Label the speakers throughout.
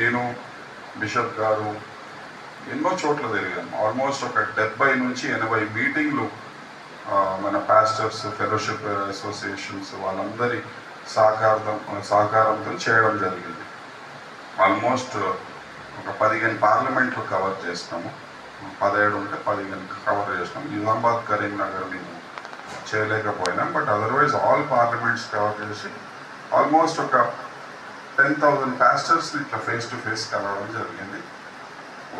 Speaker 1: నేను బిషప్ గారు ఎన్నో చోట్ల జరిగాను ఆల్మోస్ట్ ఒక డెబ్బై నుంచి ఎనభై మీటింగ్లు మన పాస్టర్స్ ఫెలోషిప్ అసోసియేషన్స్ వాళ్ళందరి సహకారం సహకారంతో చేయడం జరిగింది. ఆల్మోస్ట్ ఒక పదిహేను పార్లమెంట్లు కవర్ చేసినాము. పదిహేడు ఉంటే పదిహేను కవర్ చేసినాం నిజామాబాద్ కరీంనగర్ మేము చేయలేకపోయినాం. But otherwise all parliaments cover చేసి ఆల్మోస్ట్ ఒక టెన్ థౌజండ్ పాస్టర్స్ ఇట్లా ఫేస్ టు ఫేస్ కలవడం జరిగింది.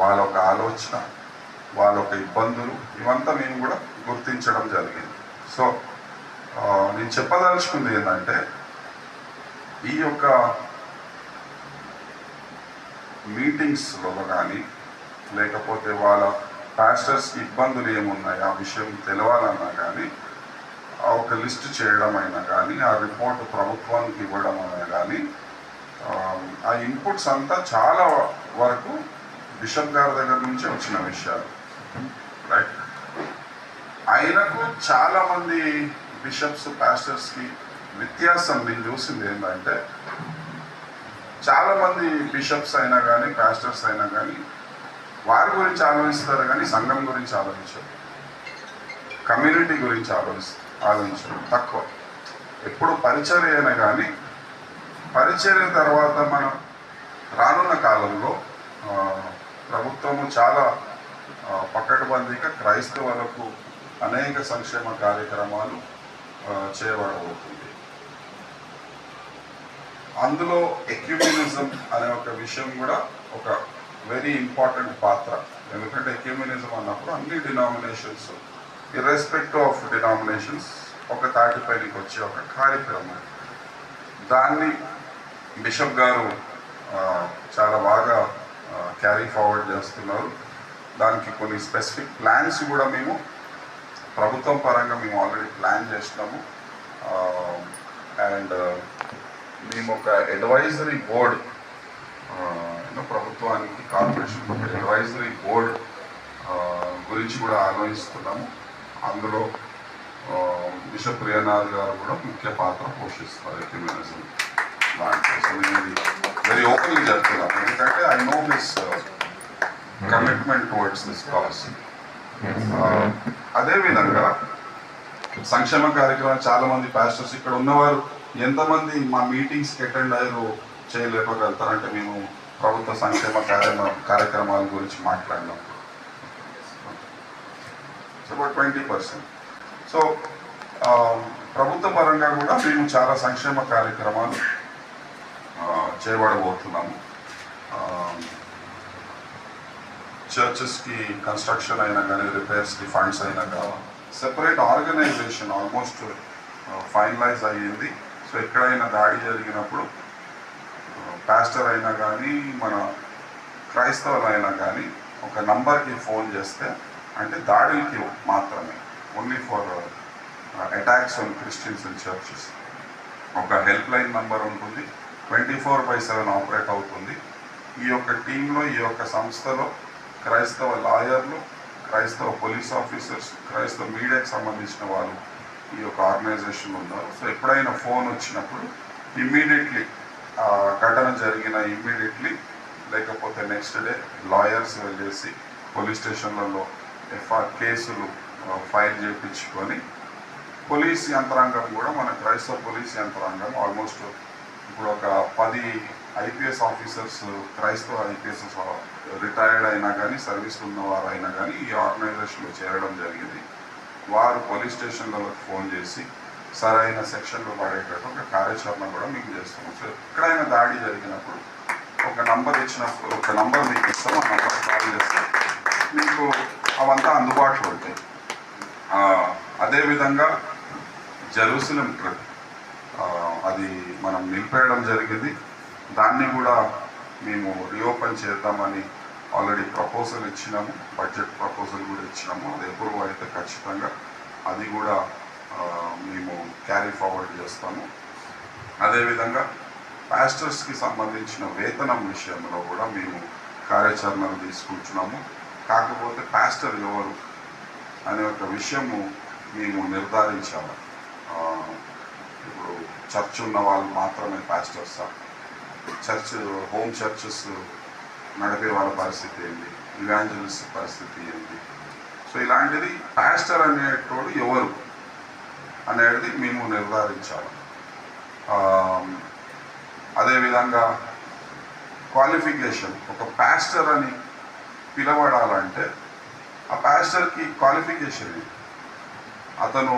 Speaker 1: వాళ్ళ ఒక ఆలోచన వాళ్ళ ఒక ఇబ్బందులు ఇవంతా మేము కూడా గుర్తించడం జరిగింది. సో నేను చెప్పదలుచుకుంది ఏంటంటే ఈ యొక్క మీటింగ్స్లో కానీ లేకపోతే వాళ్ళ పాస్టర్స్కి ఇబ్బందులు ఏమున్నాయి ఆ విషయం తెలవాలన్నా కానీ ఒక లిస్ట్ చేయడం అయినా కానీ ఆ రిపోర్ట్ ప్రభుత్వానికి ఇవ్వడం అయినా కానీ ఆ, ఇన్పుట్స్ అంతా చాలా వరకు బిషప్ గారి దగ్గర నుంచి వచ్చిన విషయాలు. రైట్ ఆయనకు చాలా మంది బిషప్స్ పాస్టర్స్కి వ్యత్యాసం నేను చూసింది ఏంటంటే చాలామంది బిషప్స్ అయినా కానీ పాస్టర్స్ అయినా కానీ వారి గురించి ఆలోచిస్తారు కానీ సంఘం గురించి ఆలోచించరు. కమ్యూనిటీ గురించి ఆలోచి ఆలోచించరు. తక్కువ. ఎప్పుడు పరిచర్య అయినా కానీ పరిచర్య తర్వాత మనం రానున్న కాలంలో ప్రభుత్వము చాలా ఆ, క్రైస్తవులకు అనేక సంక్షేమ కార్యక్రమాలు చేయబడబోతుంది. అందులో ఎక్యూమినిజం అనే ఒక విషయం కూడా ఒక వెరీ ఇంపార్టెంట్ పాత్ర. ఎందుకంటే ఎక్యూమినిజం అన్నప్పుడు అన్ని డినామినేషన్స్ ఇర్రెస్పెక్ట్ ఆఫ్ డినామినేషన్స్ ఒక తాటిపైకి వచ్చే ఒక కార్యక్రమం. దాన్ని బిషప్ గారు చాలా బాగా క్యారీ ఫార్వర్డ్ చేస్తున్నారు. దానికి కొన్ని స్పెసిఫిక్ ప్లాన్స్ కూడా మేము ప్రభుత్వం పరంగా మేము ఆల్రెడీ ప్లాన్ చేసినాము అండ్ మేము ఒక అడ్వైజరీ బోర్డ్ ప్రభుత్వానికి కార్పొరేషన్ ఒక అడ్వైజరీ బోర్డ్ గురించి కూడా ఆలోచిస్తున్నాము. అందులో బిషప్ ప్రియనాథ్ గారు కూడా ముఖ్య పాత్ర పోషిస్తారు ఎక్యుమినిజం. సో నేను ఇది వెరీ ఓపెన్లీ చెప్తున్నాను ఎందుకంటే I know this commitment towards this policy అదేవిధంగా సంక్షేమ కార్యక్రమం చాలా మంది పాస్టర్స్ ఇక్కడ ఉన్నవారు ఎంతమంది మా మీటింగ్స్కి అటెండ్ అయ్యారు చేయలేకపోగలుగుతారంటే మేము ప్రభుత్వ సంక్షేమ కార్యక్రమ కార్యక్రమాల గురించి మాట్లాడినాం అబౌట్ ట్వంటీ పర్సెంట్ సో ప్రభుత్వ పరంగా కూడా మేము చాలా సంక్షేమ కార్యక్రమాలు చేయబడబోతున్నాము చర్చెస్కి కన్స్ట్రక్షన్ అయినా కానీ రిపేర్స్కి ఫండ్స్ అయినా కానీ సెపరేట్ ఆర్గనైజేషన్ ఆల్మోస్ట్ ఫైనలైజ్ అయ్యింది. సో ఎక్కడైనా దాడి జరిగినప్పుడు uh, పాస్టర్ అయినా కానీ మన క్రైస్తవులైనా కానీ ఒక నంబర్కి ఫోన్ చేస్తే అంటే దాడులకి మాత్రమే only for attacks on Christians and churches ఒక హెల్ప్ లైన్ నంబర్ ఉంటుంది. Twenty four by seven operate అవుతుంది. ఈ యొక్క టీంలో ఈ యొక్క సంస్థలో క్రైస్తవ లాయర్లు క్రైస్తవ పోలీస్ ఆఫీసర్స్ క్రైస్తవ మీడియాకి సంబంధించిన వాళ్ళు ఈ యొక్క ఆర్గనైజేషన్ ఉన్నారు. సో ఎప్పుడైనా ఫోన్ వచ్చినప్పుడు ఇమ్మీడియట్లీ ఘటన జరిగిన ఇమ్మీడియట్లీ లేకపోతే నెక్స్ట్ డే లాయర్స్ వెళ్ళేసి పోలీస్ స్టేషన్లలో ఎఫ్ఆర్ కేసులు ఫైల్ చేయించుకొని పోలీస్ యంత్రాంగం కూడా మన క్రైస్తవ పోలీస్ యంత్రాంగం ఆల్మోస్ట్ ఇప్పుడు ఒక పది ఐపీఎస్ ఆఫీసర్స్ క్రైస్తవ ఐపీఎస్ రిటైర్డ్ అయినా కానీ సర్వీస్ ఉన్నవారు అయినా కానీ ఈ ఆర్గనైజేషన్లో చేరడం జరిగింది. వారు పోలీస్ స్టేషన్లలో ఫోన్ చేసి సరైన సెక్షన్లో పడేటట్టు ఒక కార్యాచరణ కూడా మీకు చేస్తున్నాం సో ఎక్కడైనా దాడి జరిగినప్పుడు ఒక నంబర్ ఇచ్చినప్పుడు ఒక నంబర్ మీకు ఇస్తాం ఆ నంబర్ కాల్ చేస్తే. మీకు అవంతా అందుబాటులో ఉంటాయి. అదేవిధంగా జెరూసలం ట్రిప్ అది మనం నిలిపేయడం జరిగింది. దాన్ని కూడా మేము రీఓపెన్ చేద్దామని ఆల్రెడీ ప్రపోజల్ ఇచ్చినాము. బడ్జెట్ ప్రపోజల్ కూడా ఇచ్చినాము. అది అప్రూవ్ అయితే ఖచ్చితంగా అది కూడా మేము క్యారీ ఫార్వర్డ్ చేస్తాము. అదేవిధంగా పాస్టర్స్కి సంబంధించిన వేతనం విషయంలో కూడా మేము కార్యాచరణలు తీసుకుంటున్నాము. కాకపోతే పాస్టర్ ఎవరు అనే ఒక విషయము మేము నిర్ధారించాలి ఇప్పుడు చర్చ్ ఉన్న వాళ్ళు మాత్రమే పాస్టర్స్ చర్చ్ హోమ్ చర్చెస్ నడిపే వాళ్ళ పరిస్థితి ఏంటి ఇవాంజలిస్ట్ పరిస్థితి ఏంటి సో ఇలాంటిది పాస్టర్ అనేటోడు ఎవరు? అనేది మేము నిర్ధారించాలి. అదేవిధంగా క్వాలిఫికేషన్ ఒక పాస్టర్ అని పిలవడాలంటే ఆ పాస్టర్కి క్వాలిఫికేషన్ అతను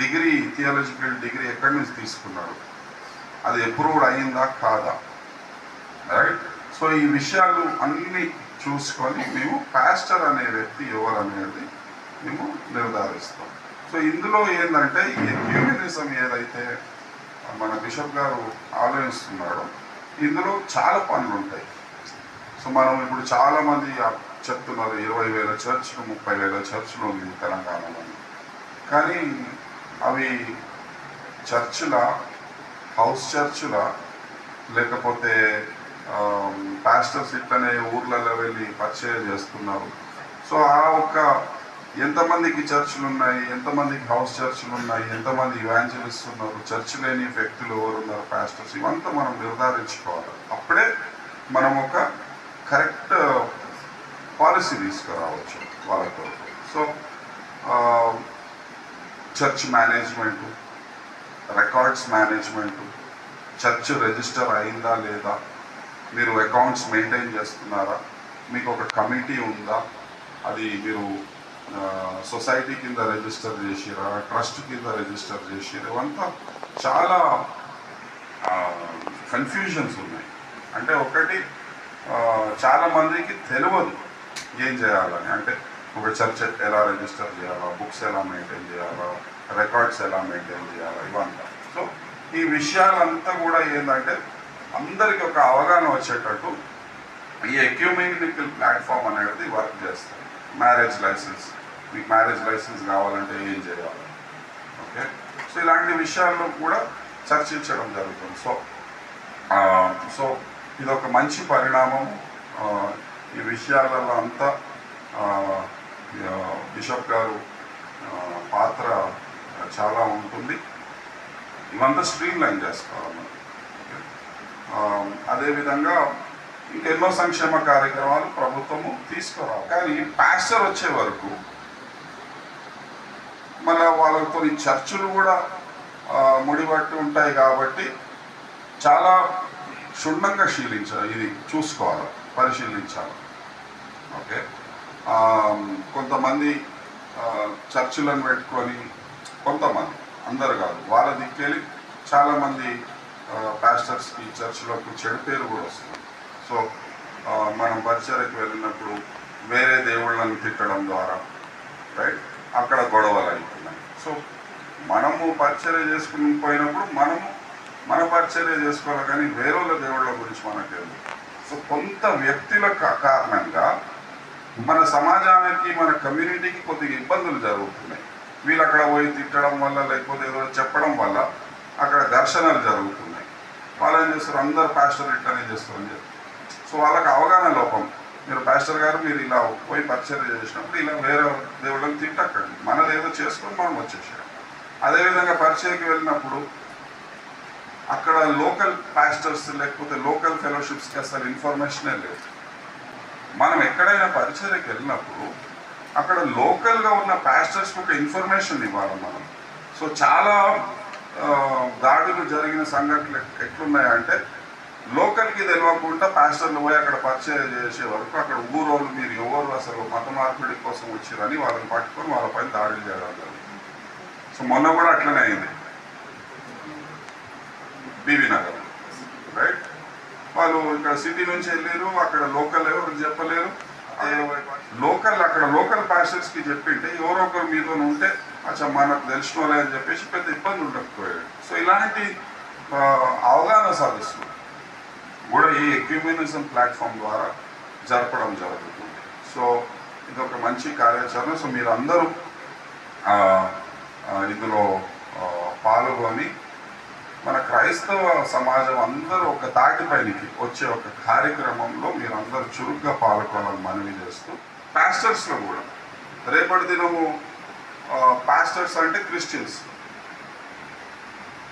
Speaker 1: డిగ్రీ థియాలజికల్ డిగ్రీ ఎక్కడి నుంచి తీసుకున్నాడు. అది అప్రూవ్డ్ అయిందా కాదా? రైట్ సో ఈ విషయాలు అన్నీ చూసుకొని మేము పాస్టర్ అనే వ్యక్తి ఎవరు అనేది మేము నిర్ధారిస్తాం. సో ఇందులో ఏంటంటే ఈ హ్యూమనిజం ఏదైతే మన బిషప్ గారు ఆలోచిస్తున్నాడో ఇందులో చాలా పనులు ఉంటాయి. సో మనం ఇప్పుడు చాలామంది చెప్తున్నారు ఇరవై వేల చర్చ్లు ముప్పై వేల చర్చ్లు ఉంది తెలంగాణలో. కానీ అవి చర్చుల హౌస్ చర్చుల లేకపోతే పాస్టర్స్ ఇట్లనే ఊర్లలో వెళ్ళి పరిచయం చేస్తున్నారు. సో ఆ ఒక్క ఎంతమందికి చర్చిలు ఉన్నాయి ఎంతమందికి హౌస్ చర్చిలు ఉన్నాయి ఎంతమంది ఇవాంజలిస్ట్ ఉన్నారు చర్చ్ లేని వ్యక్తులు ఎవరు ఉన్నారు పాస్టర్స్ ఇవంతా మనం నిర్ధారించుకోవాలి. అప్పుడే మనం ఒక కరెక్ట్ పాలసీ తీసుకురావచ్చు వాళ్ళతో. So church management records management church register అయిందా లేదా? మీరు అకౌంట్స్ మెయింటైన్ చేస్తున్నారా? మీకు ఒక కమిటీ ఉందా? అది మీరు సొసైటీ కింద రిజిస్టర్ చేసిరా? ట్రస్ట్ కింద రిజిస్టర్ చేసిరా? ఇవంతా చాలా కన్ఫ్యూజన్స్ ఉన్నాయి. అంటే ఒకటి చాలామందికి తెలియదు ఏం చేయాలని. అంటే ఒక చర్చ్ ఎలా రిజిస్టర్ చేయాలా బుక్స్ ఎలా మెయింటైన్ చేయాలా రికార్డ్స్ ఎలా మెయింటైన్ చేయాలా ఇవంతా సో ఈ విషయాలంతా కూడా ఏంటంటే అందరికి ఒక అవగాహన వచ్చేటట్టు ఈ ఎక్యూమెనికల్ ప్లాట్ఫామ్ అనేది వర్క్ చేస్తుంది. మ్యారేజ్ లైసెన్స్ మీకు మ్యారేజ్ లైసెన్స్ కావాలంటే ఏం చేయాలి? ఓకే సో ఇలాంటి విషయాల్లో కూడా చర్చించడం జరుగుతుంది. సో సో ఇది ఒక మంచి పరిణామం. ఈ విషయాలలో అంతా బిషప్ గారు పాత్ర చాలా ఉంటుంది. ఇవంతా స్ట్రీమ్ లైన్ చేసుకోవాలి మనం. అదేవిధంగా ఇంకెన్నో సంక్షేమ కార్యక్రమాలు ప్రభుత్వము తీసుకురావాలి. కానీ ప్యాస్టర్ వచ్చే వరకు మళ్ళీ వాళ్ళతో చర్చలు కూడా ముడిపట్టి ఉంటాయి కాబట్టి చాలా క్షుణ్ణంగా శీలించాలి. ఇది చూసుకోవాలి పరిశీలించాలి. ఓకే? కొంతమంది చర్చిలను పెట్టుకొని కొంతమంది అందరు కాదు వాళ్ళ దిక్కెళ్ళి చాలామంది పాస్టర్స్కి చర్చిలకు చెడు పేరు కూడా వస్తుంది. సో మనం పరిచయకు వెళ్ళినప్పుడు వేరే దేవుళ్ళని తిట్టడం ద్వారా రైట్ అక్కడ గొడవలు అవుతున్నాయి. సో మనము పరిచర్య చేసుకుని పోయినప్పుడు మనము మన పరిచర్య చేసుకోవాలి కానీ వేరే దేవుళ్ళ గురించి మనకేం సో కొంత వ్యక్తుల కారణంగా మన సమాజానికి మన కమ్యూనిటీకి కొద్దిగా ఇబ్బందులు జరుగుతున్నాయి. వీళ్ళు అక్కడ పోయి తిట్టడం వల్ల లేకపోతే ఏదో చెప్పడం వల్ల అక్కడ ఘర్షణలు జరుగుతున్నాయి. వాళ్ళు ఏం చేస్తారు? అందరు పాస్టర్ ఇట్లానే చేస్తారు అని చెప్పి. సో వాళ్ళకి అవగాహన లోపం. మీరు పాస్టర్ గారు మీరు ఇలా పోయి పరిచయం చేసినప్పుడు ఇలా వేరే దేవుళ్ళని తిట్టకండి. ఏదో చేసుకొని మనం వచ్చేసాం అదేవిధంగా పరిచయకి వెళ్ళినప్పుడు అక్కడ లోకల్ పాస్టర్స్ లేకపోతే లోకల్ ఫెలోషిప్స్కి అసలు ఇన్ఫర్మేషనే లేదు. మనం ఎక్కడైనా పరిచయకి వెళ్ళినప్పుడు అక్కడ లోకల్గా ఉన్న ప్యాస్టర్స్కి ఒక ఇన్ఫర్మేషన్ ఇవ్వాలి మనం. సో చాలా దాడులు జరిగిన సంఘటనలు ఎట్లున్నాయంటే లోకల్కి తెలియకుండా పాస్టర్లు పోయి అక్కడ పరిచయం చేసే వరకు అక్కడ ఊరోళ్ళు మీరు ఎవరు అసలు మత మార్పిడి కోసం వచ్చారని వాళ్ళని పట్టుకొని వాళ్ళపైన దాడులు చేయడం జరిగింది. సో మొన్న కూడా అట్లనే అయింది. బీబీ నగర్ వాళ్ళు ఇక్కడ సిటీ నుంచి వెళ్ళారు అక్కడ లోకల్ ఎవరు చెప్పలేరు. లోకల్ అక్కడ లోకల్ పాస్టర్స్కి చెప్పింటే ఎవరో ఒకరు మీతో ఉంటే అచ్చా మనకు తెలిసిన అని చెప్పేసి పెద్ద ఇబ్బంది ఉండకపోయాడు సో ఇలాంటి అవగాహన సాధిస్తుంది కూడా ఈ ఎక్విమినిజం ప్లాట్ఫామ్ ద్వారా జరపడం జరుగుతుంది. సో ఇది ఒక మంచి కార్యాచరణ. సో మీరందరూ ఇందులో పాల్గొని మన క్రైస్తవ సమాజం అందరూ ఒక తాటిపైనకి వచ్చే ఒక కార్యక్రమంలో మీరు అందరూ చురుగ్గా పాల్గొనాలని మనవి చేస్తూ పాస్టర్స్లో కూడా రేపటి దినము పాస్టర్స్ అంటే క్రిస్టియన్స్.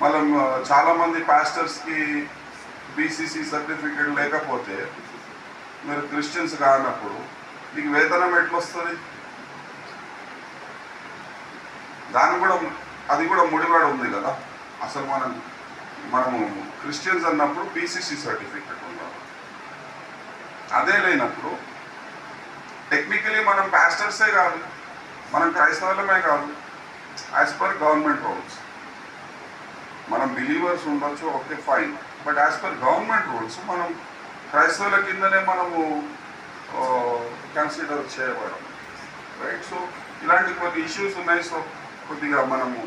Speaker 1: మనం చాలామంది పాస్టర్స్కి బీసీసీ సర్టిఫికేట్ లేకపోతే మీరు క్రిస్టియన్స్ కానప్పుడు మీకు వేతనం ఎట్లా వస్తుంది దాని కూడా అది కూడా ముడిపడి ఉంది కదా. అసలు మనం మనము క్రిస్టియన్స్ అన్నప్పుడు బీసీసీ సర్టిఫికెట్ ఉండాలి. అదే లేనప్పుడు టెక్నికలీ మనం పాస్టర్సే కాదు మనం క్రైస్తవులమే కాదు యాజ్ పర్ గవర్నమెంట్ రూల్స్ మనం బిలీవర్స్ ఉండొచ్చు okay fine but as per government rules మనం క్రైస్తవుల కిందనే మనము కన్సిడర్ చేయబడం రైట్ సో ఇలాంటి కొన్ని ఇష్యూస్ ఉన్నాయి. సో కొద్దిగా మనము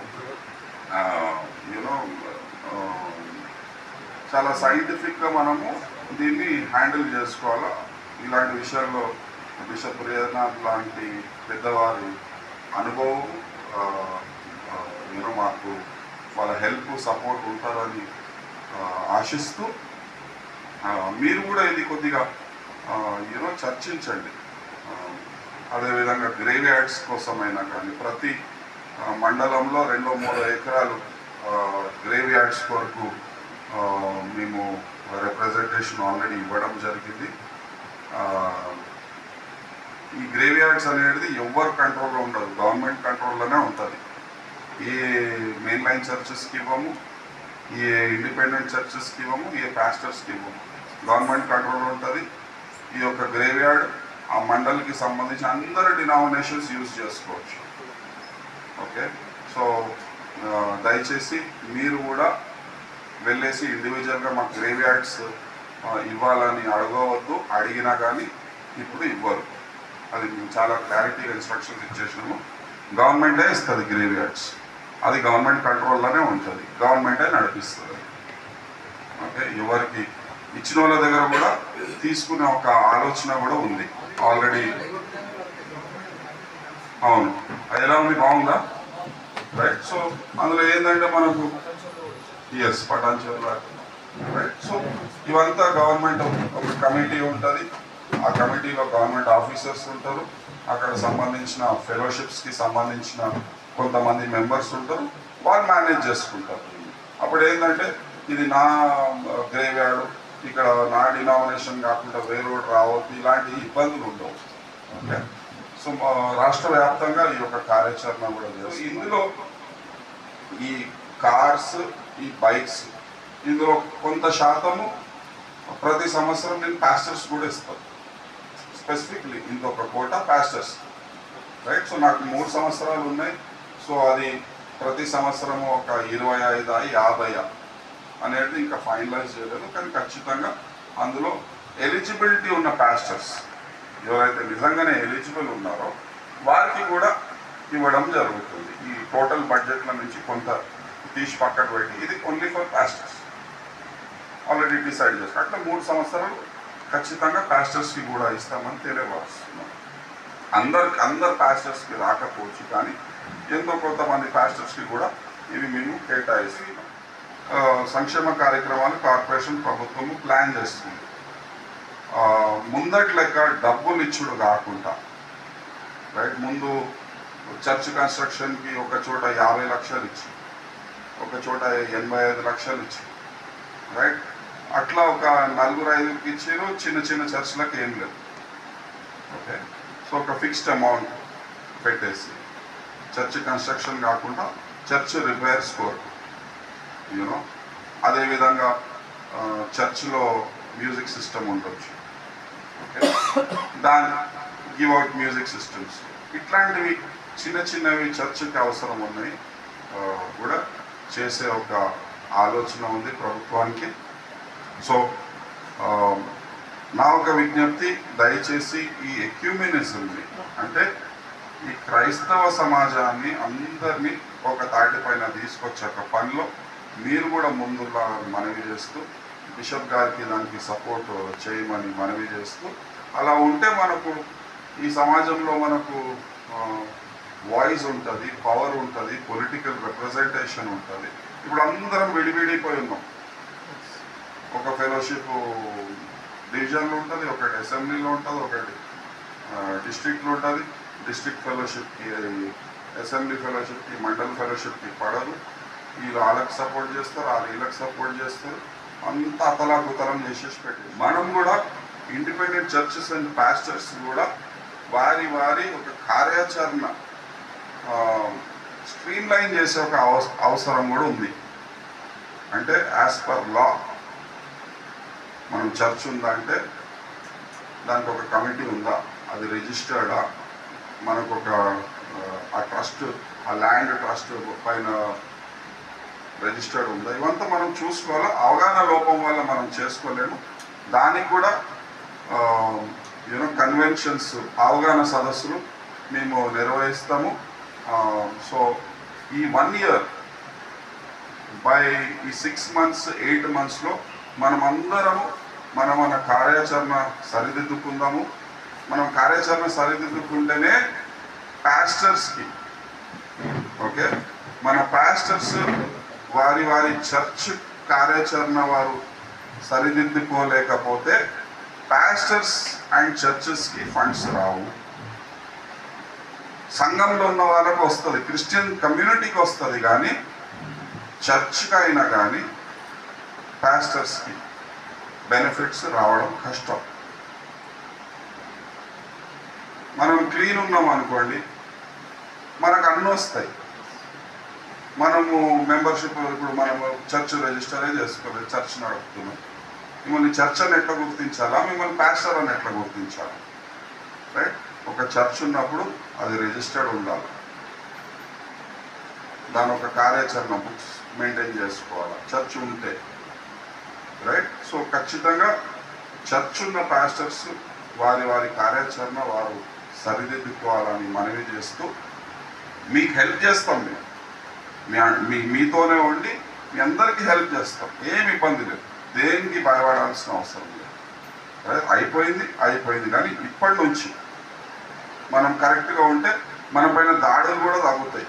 Speaker 1: యూనో చాలా సైంటిఫిక్గా మనము దీన్ని హ్యాండిల్ చేసుకోవాలా? ఇలాంటి విషయాల్లో బిషప్ ప్రియనాథ్ లాంటి పెద్దవారి అనుభవం యూనో మాకు వాళ్ళ హెల్ప్ సపోర్ట్ ఉంటారని ఆశిస్తూ మీరు కూడా ఇది కొద్దిగా యూనో చర్చించండి. అదేవిధంగా గ్రేవ్ యాడ్స్ కోసమైనా కానీ ప్రతి మండలంలో రెండో మూడో ఎకరాలు గ్రేవ్ యాడ్స్ కొరకు మేము రిప్రజెంటేషన్ ఆల్రెడీ ఇవ్వడం జరిగింది. ఈ గ్రేవ్ యార్డ్స్ అనేది ఎవరు కంట్రోల్లో ఉండదు. గవర్నమెంట్ కంట్రోల్లోనే ఉంటుంది. ఏ మెయిన్ లైన్ చర్చెస్కి ఇవ్వము ఏ ఇండిపెండెంట్ చర్చెస్కి ఇవ్వము ఏ పాస్టర్స్కి ఇవ్వము. గవర్నమెంట్ కంట్రోల్లో ఉంటుంది. ఈ యొక్క గ్రేవ్ యార్డ్ ఆ మండలికి సంబంధించి అందరు డినామినేషన్స్ యూజ్ చేసుకోవచ్చు. ఓకే సో దయచేసి మీరు కూడా వెళ్ళేసి ఇండివిజువల్గా మాకు గ్రేవ్ యార్డ్స్ ఇవ్వాలని అడగవద్దు. అడిగినా కానీ ఇప్పుడు ఇవ్వరు. అది మేము చాలా క్లారిటీగా ఇన్స్ట్రక్షన్స్ ఇచ్చేసినాము. గవర్నమెంటే ఇస్తుంది గ్రేవ్ యార్డ్స్ అది గవర్నమెంట్ కంట్రోల్లోనే ఉంటుంది. గవర్నమెంటే నడిపిస్తుంది. ఓకే? ఎవరికి ఇచ్చిన వాళ్ళ దగ్గర కూడా తీసుకునే ఒక ఆలోచన కూడా ఉంది. ఆల్రెడీ అవును. అది ఎలా ఉంది? బాగుందా? రైట్ సో అందులో ఏంటంటే మనకు ఎస్ పటాన్చెరు రైట్ సో ఇవంతా గవర్నమెంట్ ఒక కమిటీ ఉంటుంది. ఆ కమిటీలో గవర్నమెంట్ ఆఫీసర్స్ ఉంటారు. అక్కడ సంబంధించిన ఫెలోషిప్స్కి సంబంధించిన కొంతమంది మెంబర్స్ ఉంటారు. వాళ్ళు మేనేజ్ చేసుకుంటారు. అప్పుడు ఏంటంటే ఇది నా గ్రేవ్ యార్డ్ ఇక్కడ నా డినామినేషన్ కాకుండా వేరే రావద్దు. ఇలాంటి ఇబ్బందులు ఉండవు. ఓకే సో మా రాష్ట్ర వ్యాప్తంగా ఈ యొక్క కార్యాచరణ కూడా చేస్తుంది. ఇందులో ఈ కార్స్ ఈ బైక్స్. ఇందులో కొంత శాతము ప్రతి సంవత్సరం నేను ప్యాస్టర్స్ కూడా ఇస్తాను. స్పెసిఫిక్లీ ఇంకొక కోట ప్యాస్టర్స్ రైట్ సో నాకు మూడు సంవత్సరాలు ఉన్నాయి. సో అది ప్రతి సంవత్సరము ఒక ఇరవై ఐదు యాభై అనేది ఇంకా ఫైనలైజ్ చేయలేదు. కానీ ఖచ్చితంగా అందులో ఎలిజిబిలిటీ ఉన్న పాస్టర్స్ ఎవరైతే నిజంగానే ఎలిజిబుల్ ఉన్నారో వారికి కూడా ఇవ్వడం జరుగుతుంది. ఈ టోటల్ బడ్జెట్ల నుంచి కొంత తీసి పక్కకు పెట్టి ఇది only for pastors already decide చేస్తాం అట్లా మూడు సంవత్సరాలు ఖచ్చితంగా పాస్టర్స్కి కూడా ఇస్తామని తెలియవస్తున్నాం అందరికి అందరు పాస్టర్స్కి రాకపోవచ్చు కానీ ఎంతో కొంతమంది పాస్టర్స్కి కూడా ఇవి మేము కేటాయిస్తున్నాం సంక్షేమ కార్యక్రమాలు కార్పొరేషన్ ప్రభుత్వము ప్లాన్ చేస్తుంది. ముందటి లెక్క డబ్బులు ఇచ్చుడు కాకుండా రైట్ ముందు చర్చ్ కన్స్ట్రక్షన్కి ఒక చోట యాభై లక్షలు ఇచ్చింది ఒక చోట ఎనభై ఐదు లక్షలు ఇచ్చారు. రైట్ అట్లా ఒక నలుగురు ఐదుకి ఇచ్చారు. చిన్న చిన్న చర్చలకు ఏం లేదు. ఓకే సో ఒక ఫిక్స్డ్ అమౌంట్ పెట్టేసి చర్చ్ కన్స్ట్రక్షన్ కాకుండా చర్చ్ రిపేర్స్ స్కోర్ యూనో అదేవిధంగా చర్చ్లో మ్యూజిక్ సిస్టమ్ ఉండొచ్చు. ఓకే దాని గివ్ అవుట్ మ్యూజిక్ సిస్టమ్స్ ఇట్లాంటివి చిన్న చిన్నవి చర్చ్కి అవసరం ఉన్నాయి. కూడా చేసే ఒక ఆలోచన ఉంది ప్రభుత్వానికి. సో నా ఒక విజ్ఞప్తి దయచేసి ఈ ఎక్యూమినిజంని అంటే ఈ క్రైస్తవ సమాజాన్ని అందరినీ ఒక తాటిపైన తీసుకొచ్చే ఒక పనిలో మీరు కూడా ముందుగా మనవి చేస్తూ బిషప్ గారికి దానికి సపోర్ట్ చేయమని మనవి చేస్తూ అలా ఉంటే మనకు ఈ సమాజంలో మనకు వాయిస్ ఉంటుంది పవర్ ఉంటుంది పొలిటికల్ రిప్రజెంటేషన్ ఉంటుంది. ఇప్పుడు అందరం విడివిడిపోయి ఉన్నాం. ఒక ఫెలోషిప్ డివిజన్లో ఉంటుంది ఒకటి అసెంబ్లీలో ఉంటుంది ఒకటి డిస్ట్రిక్ట్లో ఉంటుంది. డిస్ట్రిక్ట్ ఫెలోషిప్కి అసెంబ్లీ ఫెలోషిప్కి మండల్ ఫెలోషిప్కి పడదు. వీళ్ళు వాళ్ళకి సపోర్ట్ చేస్తారు వాళ్ళు వీళ్ళకి సపోర్ట్ చేస్తారు. అంతా అతలాకుతలం చేసేసి పెట్టి మనం కూడా ఇండిపెండెంట్ చర్చెస్ అండ్ పాస్టర్స్ కూడా వారి వారి ఒక కార్యాచరణ స్ట్రీమ్ లైన్ చేసే ఒక అవసరం కూడా ఉంది. అంటే యాజ్ పర్ లా మనం చర్చ్ ఉందా అంటే దానికి ఒక కమిటీ ఉందా అది రిజిస్టర్డా మనకు ఒక ఆ, ఆ ట్రస్ట్ ఆ ల్యాండ్ ట్రస్ట్ పైన రిజిస్టర్డ్ ఉందా? ఇవంతా మనం చూసుకోవాలా? అవగాహన లోపం వల్ల మనం చేసుకోలేము. దానికి కూడా యూనో కన్వెన్షన్స్ అవగాహన సదస్సులు మేము నిర్వహిస్తాము. సో ఈ వన్ ఇయర్ బై ఈ సిక్స్ మంత్స్ ఎయిట్ మంత్స్లో మనం మన మన కార్యాచరణ సరిదిద్దుకుందాము. మనం కార్యాచరణ సరిదిద్దుకుంటేనే పాస్టర్స్కి ఓకే మన పాస్టర్స్ వారి వారి చర్చ్ కార్యాచరణ వారు సరిదిద్దుకోలేకపోతే పాస్టర్స్ అండ్ చర్చెస్కి ఫండ్స్ రావు. సంఘంలో ఉన్న వాళ్ళకు వస్తుంది. క్రిస్టియన్ కమ్యూనిటీకి వస్తుంది కానీ చర్చ్కి అయినా కానీ పాస్టర్స్కి బెనిఫిట్స్ రావడం కష్టం. మనం క్లీన్ ఉన్నాం అనుకోండి మనకు అన్నీ వస్తాయి. మనము మెంబర్షిప్ ఇప్పుడు మనము చర్చ్ రిజిస్టరే చేసుకోలేదు చర్చ్ నడుపుతున్నాం. మిమ్మల్ని చర్చ్ అని ఎట్లా గుర్తించాలా? మిమ్మల్ని పాస్టర్ అని ఎట్లా గుర్తించాలా? రైట్ ఒక చర్చ్ ఉన్నప్పుడు అది రిజిస్టర్డ్ ఉండాలి. దాని ఒక కార్యాచరణ బుక్స్ మెయింటైన్ చేసుకోవాలి. చర్చ్ ఉంటే. రైట్ సో ఖచ్చితంగా చర్చ్ ఉన్న పాస్టర్స్ వారి వారి కార్యాచరణ వారు సరిదిద్దుకోవాలని మనవి చేస్తూ మీకు హెల్ప్ చేస్తాం మేము. మీ మీతోనే ఉండి మీ అందరికీ హెల్ప్ చేస్తాం. ఏమి ఇబ్బంది లేదు. దేనికి భయపడాల్సిన అవసరం లేదు. అయిపోయింది అయిపోయింది. కానీ ఇప్పటి నుంచి మనం కరెక్ట్గా ఉంటే మన పైన దాడులు కూడా తగ్గుతాయి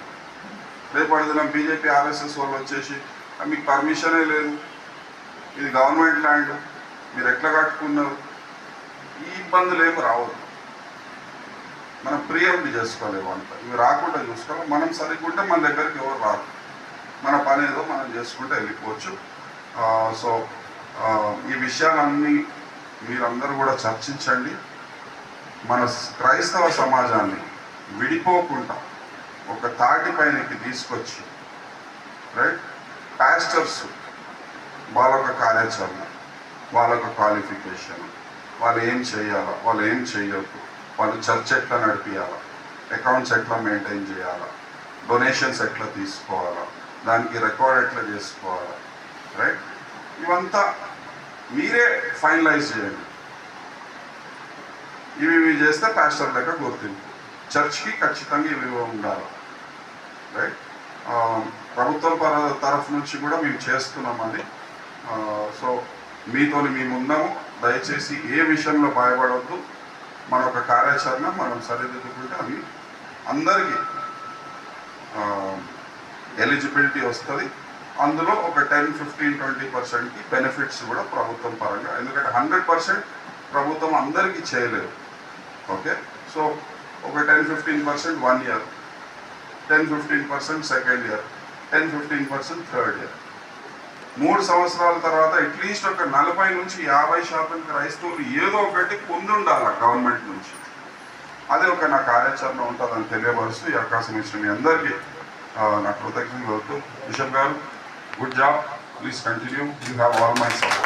Speaker 1: రేపటి దినం బీజేపీ ఆర్ఎస్ఎస్ వాళ్ళు వచ్చేసి మీకు పర్మిషనే లేదు. ఇది గవర్నమెంట్ ల్యాండ్. మీరు ఎట్లా కట్టుకున్నారు? ఈ ఇబ్బందులు ఏమి రావద్దు మనం ప్రియంటి చేసుకోలేము అంత. ఇవి రాకుండా చూసుకోవాలి మనం సరిగ్గుంటే మన దగ్గరికి ఎవరు రారు. మన పని ఏదో మనం చేసుకుంటే వెళ్ళిపోవచ్చు. సో ఈ విషయాలన్నీ మీరందరూ కూడా చర్చించండి. మన క్రైస్తవ సమాజాన్ని విడిపోకుండా ఒక తాటి పైనకి తీసుకొచ్చి రైట్ పాస్టర్స్ వాళ్ళొక కార్యాచరణ వాళ్ళొక క్వాలిఫికేషన్ వాళ్ళు ఏం చేయాలా వాళ్ళు ఏం చేయొద్దు వాళ్ళు చర్చ్ ఎట్లా నడిపించాలా అకౌంట్స్ ఎట్లా మెయింటైన్ చేయాలా డొనేషన్స్ ఎట్లా తీసుకోవాలా దానికి రికార్డ్ ఎట్లా చేసుకోవాలా రైట్ ఇవంతా మీరే ఫైనలైజ్ చేయండి. ఇవి ఇవి చేస్తే పాస్టర్ లెక్క గుర్తింపు. చర్చ్కి ఖచ్చితంగా ఇవి ఇవి ఉండాలి రైట్ ప్రభుత్వం పర తరఫు నుంచి కూడా మేము చేస్తున్నామని సో మీతోని మేము ఉన్నాము దయచేసి ఏ విషయంలో భయపడవద్దు మన ఒక కార్యాచరణ మనం సరిదిద్దుకుంటే అవి అందరికీ ఎలిజిబిలిటీ వస్తుంది. అందులో ఒక టెన్ ఫిఫ్టీన్ ట్వంటీ పర్సెంట్కి బెనిఫిట్స్ కూడా ప్రభుత్వం పరంగా. ఎందుకంటే హండ్రెడ్ పర్సెంట్ ప్రభుత్వం అందరికీ చేయలేదు. ఓకే సో ఒక ten fifteen percent one year ten fifteen percent second year ten fifteen percent third year మూడు సంవత్సరాల తర్వాత అట్లీస్ట్ ఒక నలభై నుంచి యాభై శాతం క్రైస్తవులు ఏదో ఒకటి పొందుండాలి గవర్నమెంట్ నుంచి. అదే ఒక నా కార్యాచరణ ఉంటుందని తెలియపరుస్తూ ఈ అవకాశం ఇచ్చిన మీ అందరికీ ఆ, నా కృతజ్ఞతలు బిషప్ గారు good job please continue you have all my support